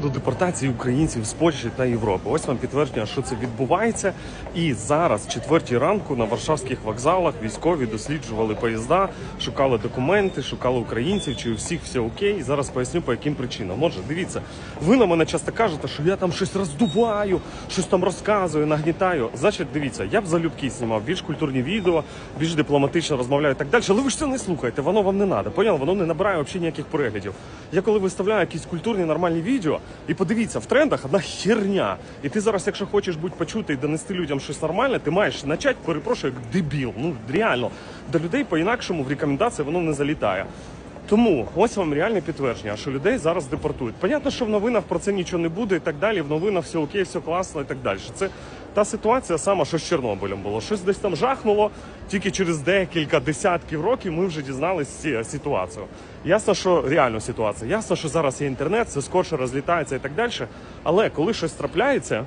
До депортації українців з Польщі та Європи. Ось вам підтвердження, що це відбувається. І зараз, четвертій ранку, на варшавських вокзалах військові досліджували поїзда, шукали документи, шукали українців, чи у всіх все окей. Зараз поясню по яким причинам. Отже, дивіться, ви на мене часто кажете, що я там щось роздуваю, щось там розказую, нагнітаю. Значить, дивіться, я б залюбки знімав більш культурні відео, більш дипломатично розмовляю і так далі. Але ви ж це не слухаєте, воно вам не треба. Поняли? Воно не набирає взагалі ніяких переглядів. Я коли виставляю якісь культурні нормальні відео, і подивіться, в трендах одна херня. І ти зараз, якщо хочеш бути почути і донести людям щось нормальне, ти маєш почати, перепрошую, як дебіл. Ну реально, до людей по-інакшому в рекомендації воно не залітає. Тому ось вам реальне підтвердження, що людей зараз депортують. Понятно, що в новинах про це нічого не буде і так далі. В новинах все окей, все класно і так далі. Це та ситуація сама, що з Чорнобилем було. Щось десь там жахнуло. Тільки через декілька десятків років ми вже дізналися ситуацію. Ясно, що реальну ситуацію. Ясно, що зараз є інтернет, все скорше розлітається і так далі. Але коли щось трапляється,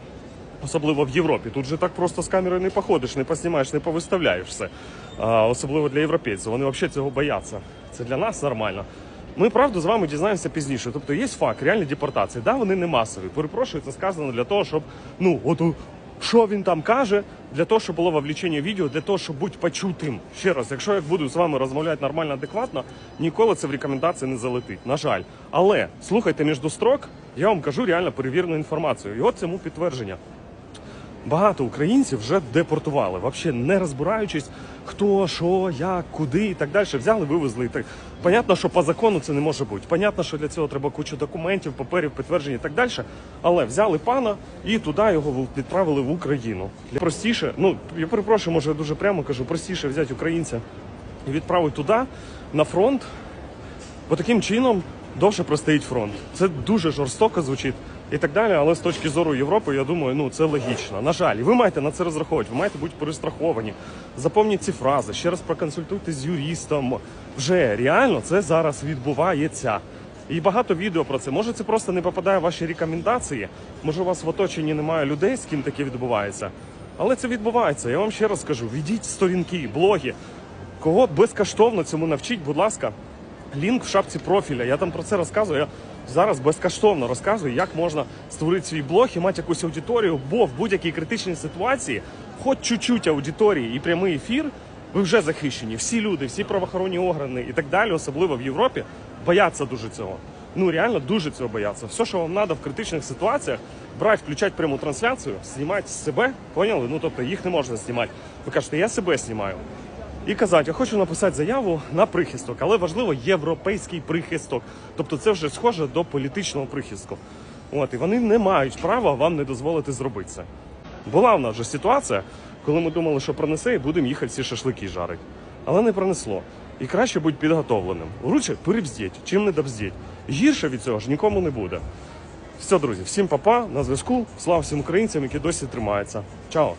Особливо в Європі. Тут же так просто з камерою не походиш, не поснімаєш, не повиставляєш все. А, особливо для європейців. Вони взагалі цього бояться. Це для нас нормально. Ми правду з вами дізнаємося пізніше. Тобто є факт реальні депортації. Да, вони не масові. Перепрошую, це сказано для того, щоб ну от що він там каже, для того, щоб було вовлечення відео, для того, щоб бути почутим. Ще раз, якщо я буду з вами розмовляти нормально, адекватно, ніколи це в рекомендації не залетить. На жаль. Але слухайте між строк, я вам кажу реально перевірену інформацію. І от цьому підтвердження. Багато українців вже депортували, взагалі не розбираючись, хто, що, як, куди і так далі. Взяли, вивезли і так. Понятно, що по закону це не може бути. Понятно, що для цього треба кучу документів, паперів, підтверджень і так далі. Але взяли пана і туди його відправили в Україну. Простіше, ну я перепрошую, може я дуже прямо кажу, простіше взяти українця і відправити туди на фронт, Бо таким чином довше простоїть фронт. Це дуже жорстоко звучить і так далі. Але з точки зору Європи, я думаю, ну це логічно. На жаль, і ви маєте на це розраховувати, ви маєте бути перестраховані. Запомніть ці фрази, ще раз проконсультуйтесь з юристом. Вже реально це зараз відбувається. І багато відео про це. Може, це просто не попадає в ваші рекомендації. Може, у вас в оточенні немає людей, з ким таке відбувається. Але це відбувається. Я вам ще раз скажу: ведіть сторінки, блоги. Кого безкоштовно цьому навчіть, будь ласка, лінк в шапці профіля. Я там про це розказую. Я зараз безкоштовно розказую, як можна створити свій блог і мати якусь аудиторію, бо в будь-якій критичній ситуації, хоч чуть-чуть аудиторії і прямий ефір, ви вже захищені. Всі люди, всі правоохоронні органи і так далі, особливо в Європі, бояться дуже цього. Ну реально дуже цього бояться. Все, що вам треба в критичних ситуаціях, брати, включати пряму трансляцію, знімати себе, поняли? Ну тобто їх не можна знімати. Ви кажете, я себе знімаю і казати, я хочу написати заяву на прихисток, але важливо європейський прихисток. Тобто це вже схоже до політичного прихистку. От, і вони не мають права вам не дозволити зробити це. Була в нас вже ситуація, коли ми думали, що пронесе, і будемо їхати всі шашлики жарити. Але не пронесло. І краще бути підготовленим. Лучше перебздіть, чим не добздіть. Гірше від цього ж нікому не буде. Все, друзі, всім папа, на зв'язку. Слава всім українцям, які досі тримаються. Чао!